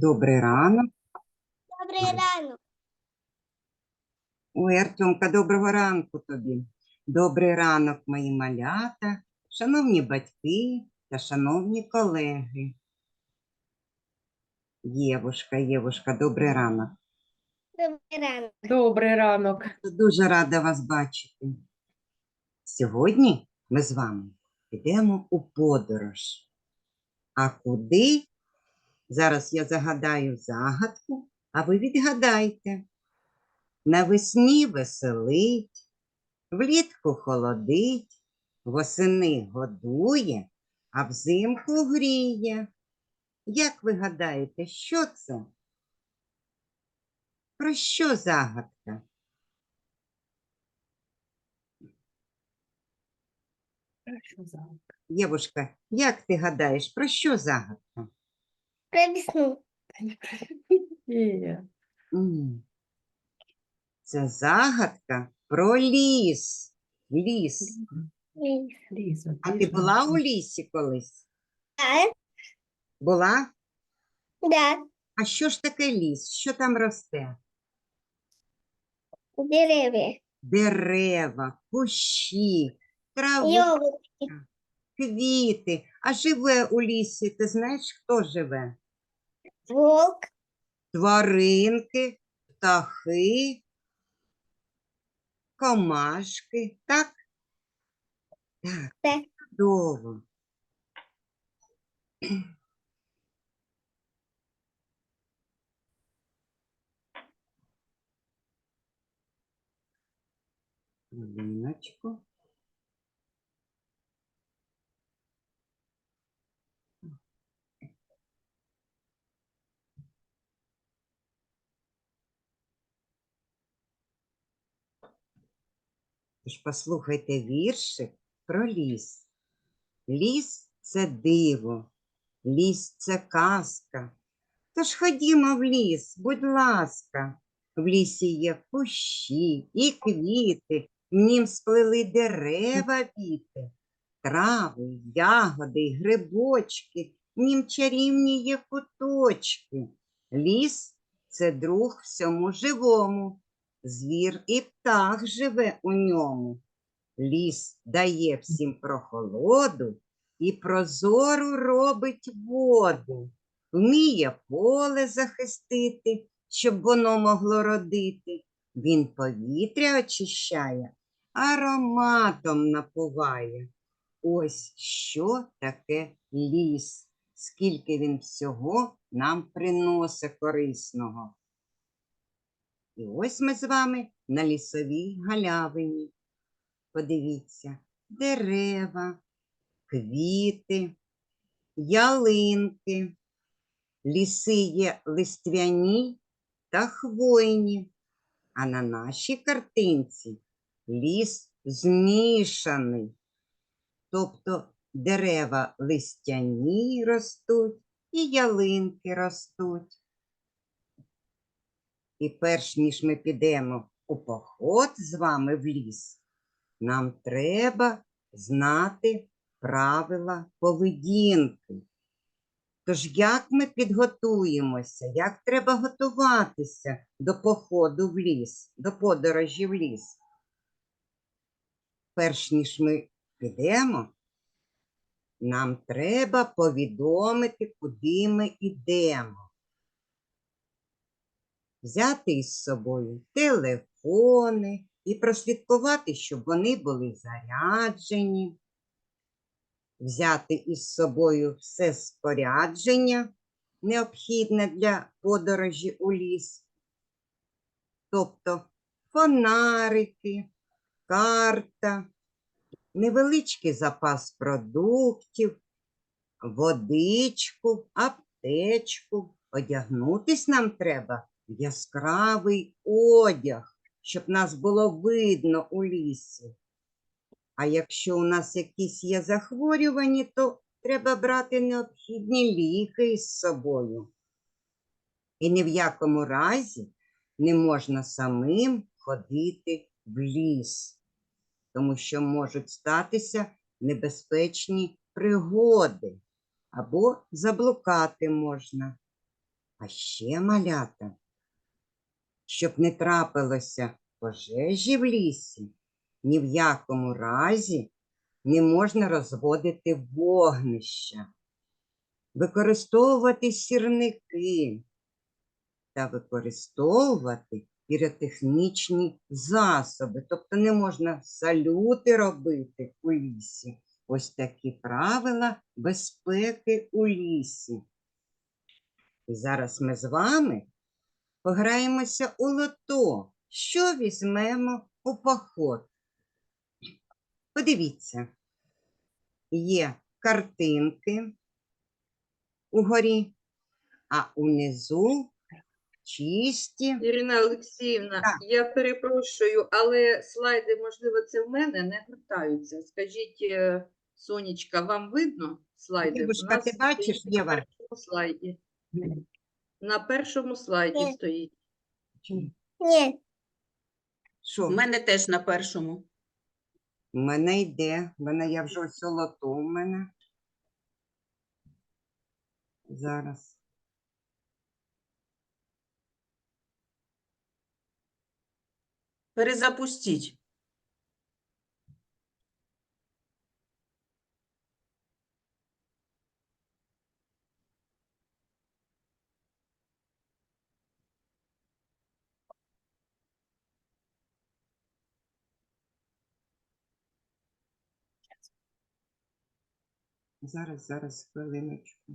Добрий ранок. Добрий ранок. Ой, Артемка, доброго ранку тобі. Добрий ранок, мої малята, шановні батьки та шановні колеги. Євушка, Євушка, добрий ранок. Добрий ранок. Добрий ранок. Дуже рада вас бачити. Сьогодні ми з вами підемо у подорож. А куди? Зараз я загадаю загадку, а ви відгадайте. Навесні веселить, влітку холодить, восени годує, а взимку гріє. Як ви гадаєте, що це? Про що загадка? Що за- Євушка, як ти гадаєш, про що загадка? Про весну. Та ні, Ні. М. Це загадка про ліс. Ліс. Ліс. Ліс, от А ти ліс, була у лісі колись? Так, Була? да, А що ж таке ліс? Що там росте? дерев'я. Дерева, кущі, траву, Йолки. Квіти. А живе у лісі, ти знаєш, хто живе? Волк. Тваринки, птахи, комашки, так? Так, Так. чудово. Хвилиночку. Тож послухайте віршик про ліс. Ліс це диво, ліс це казка. Тож ходімо в ліс, будь ласка. В лісі є кущі і квіти, в нім сплели дерева віти, трави, ягоди грибочки, в нім чарівні є куточки. Ліс це друг всьому живому, звір і птах живе у ньому. Ліс дає всім прохолоду і прозору робить воду, вміє поле захистити, щоб воно могло родити. Він повітря очищає, ароматом напуває. Ось що таке ліс, скільки він всього нам приносить корисного. І ось ми з вами на лісовій галявині. Подивіться, дерева, квіти, ялинки, ліси є листвяні та хвойні, а на нашій картинці ліс змішаний. Тобто дерева листяні ростуть і ялинки ростуть. І перш ніж ми підемо у поход з вами в ліс, нам треба знати правила поведінки. Тож як ми підготуємося, як треба готуватися до походу в ліс, до подорожі в ліс? Перш ніж ми підемо, нам треба повідомити, куди ми йдемо. Взяти із собою телефони і прослідкувати, щоб вони були заряджені, взяти із собою все спорядження, необхідне для подорожі у ліс, тобто фонарики, карта, невеличкий запас продуктів, водичку, аптечку. Одягнутись нам треба яскравий одяг, щоб нас було видно у лісі. А якщо у нас якісь є захворювання, то треба брати необхідні ліки із собою. І ні в якому разі не можна самим ходити в ліс, тому що можуть статися небезпечні пригоди або заблукати можна. А ще малята, щоб не трапилося пожежі в лісі, ні в якому разі не можна розводити вогнища, використовувати сірники та використовувати піротехнічні засоби. Тобто не можна салюти робити у лісі. Ось такі правила безпеки у лісі. І зараз ми з вами пограємося у лото. Що візьмемо у поход? Подивіться, є картинки угорі, а унизу чисті. Ірина Олексіївна, Так. я перепрошую, але слайди, можливо, це в мене не гортаються. Скажіть, е, Сонечка, вам видно слайди? Дівушка, ти бачиш, слайді. На першому слайді Ні. стоїть. Ні. Що? У мене теж на першому. У мене йде, в мене я вже ось лото у мене. Зараз. Перезапустіть. Зараз, зараз, хвилиночку.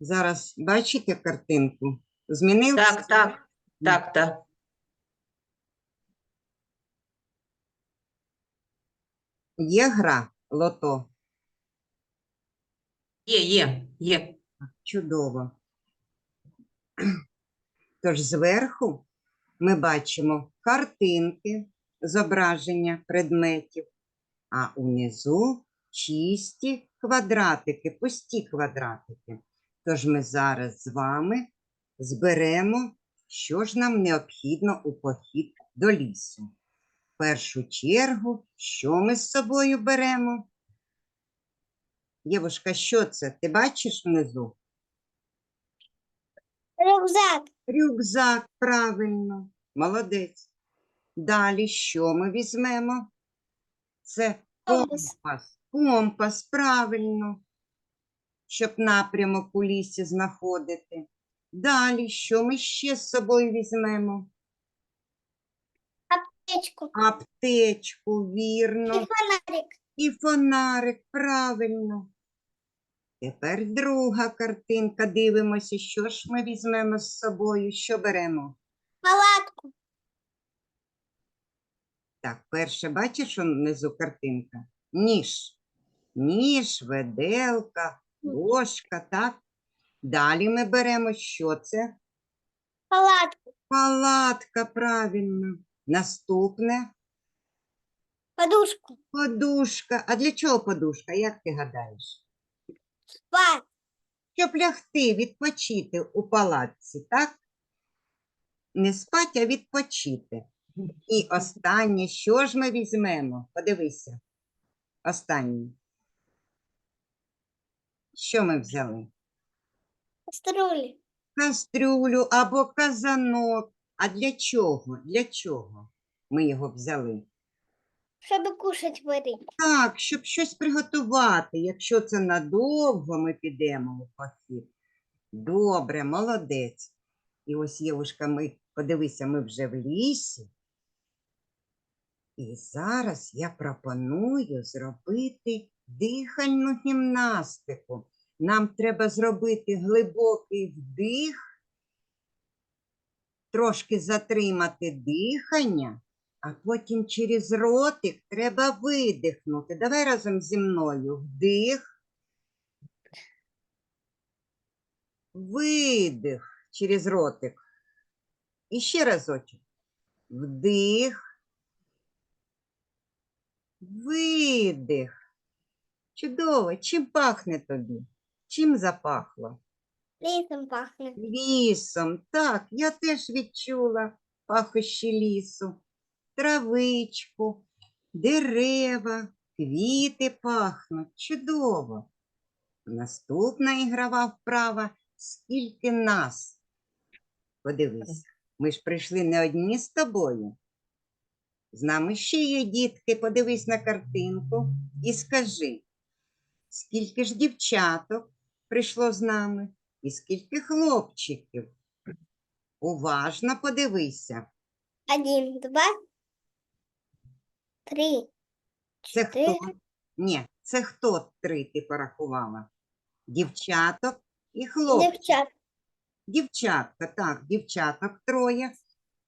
Зараз бачите картинку? Змінився? Так, так, так, так. Є гра лото. Є, є, є. Чудово. Тож зверху ми бачимо картинки, зображення предметів, а унизу чисті квадратики, пусті квадратики. Тож ми зараз з вами зберемо, що ж нам необхідно у похід до лісу. В першу чергу, що ми з собою беремо? Євушка, що це? Ти бачиш внизу? Рюкзак. Рюкзак, правильно, молодець. Далі що ми візьмемо? Це Компас. компас. Компас, правильно, щоб напрямок у лісі знаходити. Далі що ми ще з собою візьмемо? Печку. Аптечку, вірно. І фонарик. і фонарик, правильно. Тепер друга картинка. Дивимося, що ж ми візьмемо з собою, що беремо. Палатку. Так, перше, бачиш внизу картинка? Ніж. Ніж, веделка, ложка, так? Далі ми беремо, що це? Палатку. Палатка, правильно. Наступне Подушку. подушка. А для чого подушка, як ти гадаєш? Спать. Щоб лягти, відпочити у палатці, так? Не спать, а відпочити. І останнє, що ж ми візьмемо? Подивися. Останнє. Що ми взяли? Каструлі. Кастрюлю або казанок. А для чого? Для чого ми його взяли? Щоб кушать варити. Так, щоб щось приготувати, якщо це надовго ми підемо у похід. Добре, молодець. І ось, Євушка, ми, подивися, ми вже в лісі. І зараз я пропоную зробити дихальну гімнастику. Нам треба зробити глибокий вдих, трошки затримати дихання, а потім через ротик треба видихнути. Давай разом зі мною. Вдих. Видих через ротик. І ще разочок. Вдих. Видих. Чудово. Чим пахне тобі? Чим запахло? Лісом пахне. Лісом. Так, я теж відчула пахощі лісу, травичку, дерева, квіти пахнуть. Чудово. Наступна ігрова вправа скільки нас. Подивись, ми ж прийшли не одні з тобою. З нами ще є дітки, подивись на картинку і скажи, скільки ж дівчаток прийшло з нами? І скільки хлопчиків? Уважно подивися. Один, два, три, Це хто? чотири. Ні, це хто три ти порахувала? Дівчаток і хлопчик. Дівчат. Дівчатка, так, дівчаток троє.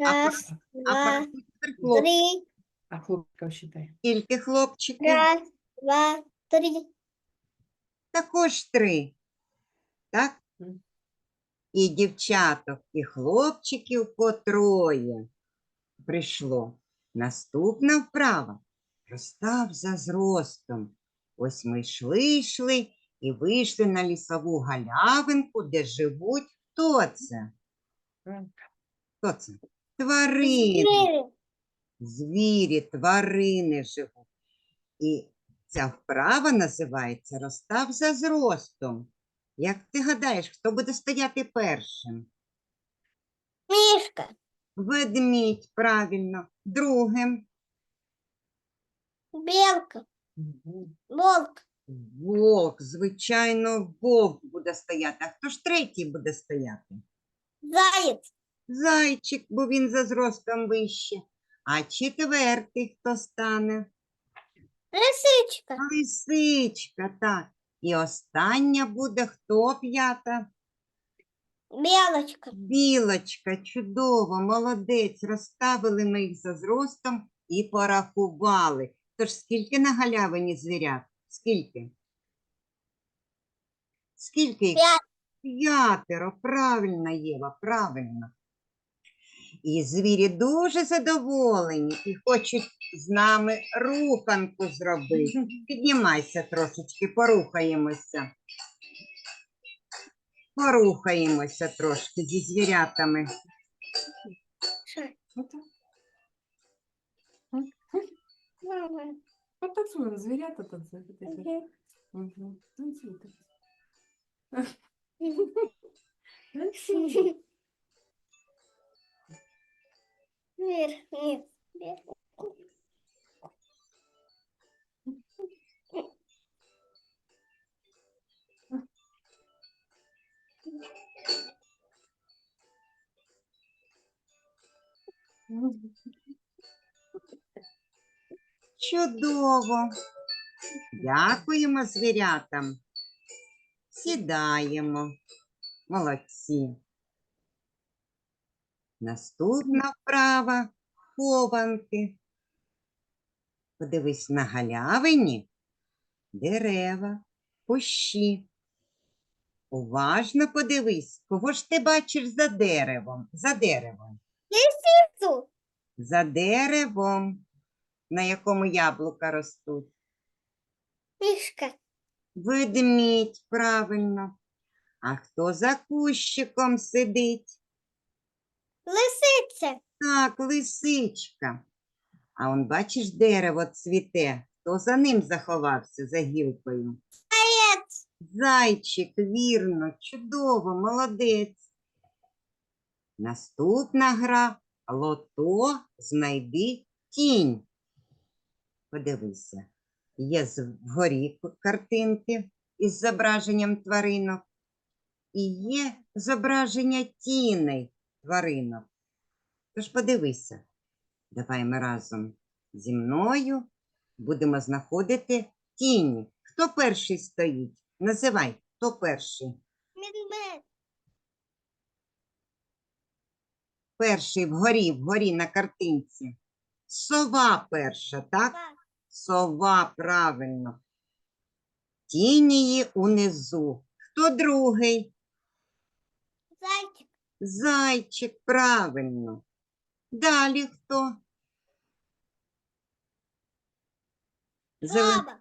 А Раз, А два, тепер хлоп- три. А хлопчиков считай. Скільки хлопчиків? Раз, два, три. Також три. Так? І дівчаток, і хлопчиків по троє прийшло. Наступна вправа. Розстав за зростом. Ось ми йшли, йшли і вийшли на лісову галявинку, де живуть. Хто це? Хто це? Тварини. Звірі, тварини живуть. І ця вправа називається розстав за зростом. Як ти гадаєш, хто буде стояти першим? Мішка. Ведмідь, правильно, другим Білка. Волк. вовк, звичайно, вовк буде стояти. А хто ж третій буде стояти? Заєць. Зайчик, бо він за зростом вище. А четвертий хто стане? Лисичка. Лисичка, так. І остання буде хто п'ята? Білочка. Білочка, чудово, молодець. Розставили ми їх за зростом і порахували. Тож скільки на галявині звірят? Скільки? Скільки їх? П'ятеро, правильно, Єва, правильно. І звірі дуже задоволені і хочуть з нами руханку зробити. Піднімайся трошечки, порухаємося. Порухаємося трошки зі звірятами. Танцуем, звірята танцюють. вот Чудово. Дякуємо звірятам. Сідаємо. Молодці. Наступна вправа хованки. Подивись на галявині дерева, кущі. Уважно подивись, кого ж ти бачиш за деревом? За деревом. Су. За деревом, на якому яблука ростуть. Мішка. Ведмідь, правильно. А хто за кущиком сидить? Лисиця. Так, лисичка. А он, бачиш, дерево цвіте. Хто за ним заховався за гілкою? Заєць. Зайчик, вірно, чудово, молодець. Наступна гра лото знайди тінь. Подивися, є вгорі картинки із зображенням тваринок, і є зображення тіней тваринок. Тож подивися, давай ми разом зі мною будемо знаходити тіні. Хто перший стоїть? Називай, хто перший. Медведь. Перший вгорі, вгорі на картинці. Сова перша, так? Так. Сова, правильно. Тіні її унизу. Хто другий? Зайчик. Правильно. Далі хто? Зелен... Жаба.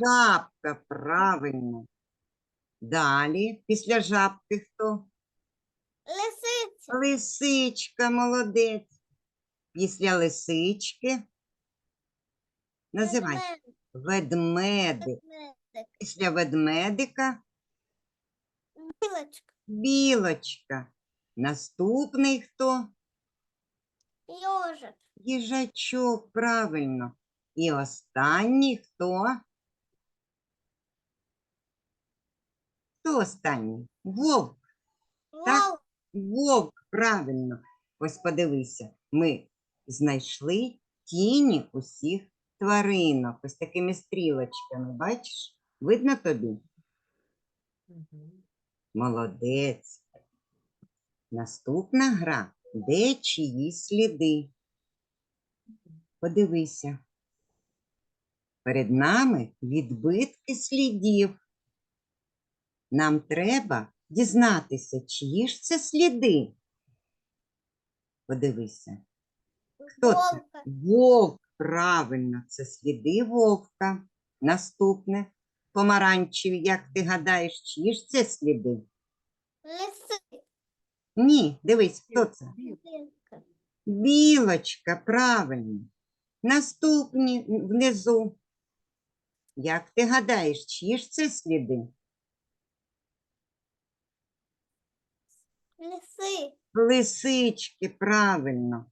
Жабка, правильно. Далі, після жабки хто? Лисиця. Лисичка, молодець. Після лисички. Називай. Ведмедик. Після ведмедика Білочка. білочка. Наступний хто? Йожик. Їжачок, правильно. І останній хто? Хто останній? Вовк. Так. Вовк. Вовк, правильно. Ось подивися, ми знайшли тіні усіх тваринок. Ось такими стрілочками, бачиш? Видно тобі? Мгм. Молодець. Наступна гра. Де чиї сліди? Подивися. Перед нами відбитки слідів. Нам треба дізнатися, чиї ж це сліди. Подивися. Хто це? Вовк, правильно, це сліди вовка. Наступне. Помаранчеві, як ти гадаєш, чиї ж це сліди? Лиси. Ні, дивись, хто це? Білка. Білочка, правильно. Наступні внизу. Як ти гадаєш, чиї ж це сліди? Лиси. Лисички, правильно.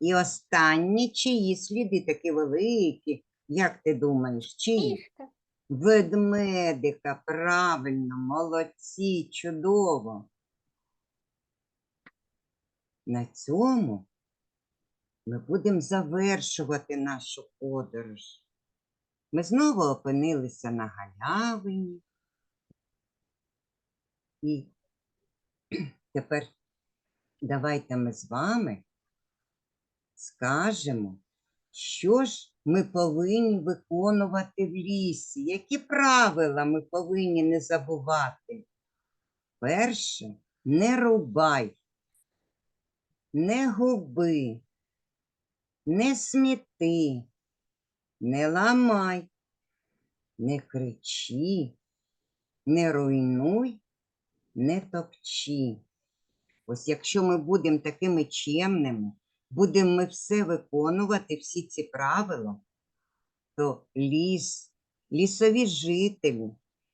І останні чиї сліди такі великі. Як ти думаєш, чиї? Ведмедика, правильно, молодці, чудово. На цьому ми будемо завершувати нашу подорож. Ми знову опинилися на галявині. І тепер давайте ми з вами скажемо, що ж ми повинні виконувати в лісі? Які правила ми повинні не забувати? Перше, не рубай, не губи, не сміти, не ламай, не кричи, не руйнуй, не топчи. Ось якщо ми будемо такими чемними, будемо ми все виконувати, всі ці правила, то ліс, лісові жителі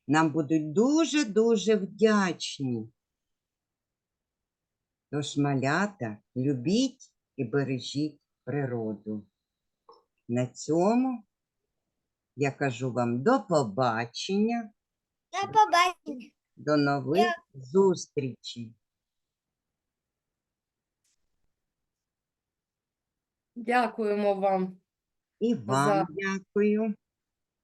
нам будуть дуже-дуже вдячні. Тож, малята, любіть і бережіть природу. На цьому я кажу вам до побачення, До побачення. до нових зустрічей. Дякуємо вам. І вам дякую.